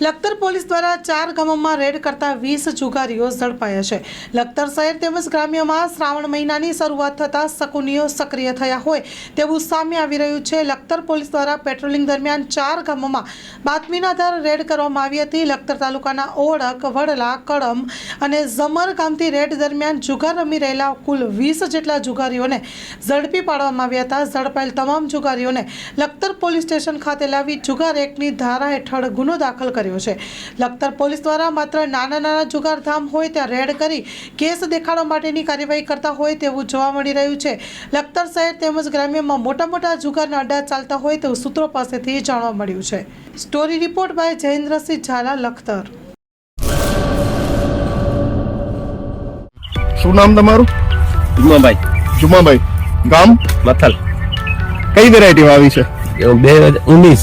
Lakhtar police દ્વારા ચાર ગામોમાં રેડ કરતા વીસ જુગારીઓ ઝડપાયા છે. લખતર શહેર તેમજ ગ્રામ્યમાં શ્રાવણ મહિનાની શરૂઆત થતાં શકુનીઓ સક્રિય થયા હોય તેવું સામે આવી રહ્યું છે. લખતર પોલીસ દ્વારા પેટ્રોલિંગ દરમિયાન ચાર ગામોમાં બાતમીના આધારે રેડ કરવામાં આવી હતી. લખતર તાલુકાના ઓળક વડલા, કડમ અને ઝમર ગામથી રેડ દરમિયાન જુગાર રમી રહેલા કુલ વીસ જેટલા જુગારીઓને ઝડપી પાડવામાં આવ્યા હતા. ઝડપાયેલ તમામ જુગારીઓને લખતર પોલીસ સ્ટેશન ખાતે લાવી જુગાર એક્ટની ધારા હેઠળ ગુનો દાખલ કર્યો. છે. લખતર પોલીસ દ્વારા માત્ર નાના નાના જુગારધામ હોય ત્યાં રેડ કરી કેસ દેખાડવા માટેની કાર્યવાહી કરતા હોય તેવું જોવા મળી રહ્યું છે. લખતર શહેર તેમજ ગ્રામ્યમાં મોટા મોટા જુગારના અડ્ડા ચાલતા હોય તેવું સૂત્રો પાસેથી જાણવા મળ્યું છે. Story report by Jayendrasinh Zala Lakhtar. શું નામ તમારું? જુમાભાઈ. જુમાભાઈ. ગામ? મથલ. કઈ વેરાયટી આવી છે? બે હજાર ઉન્નીસ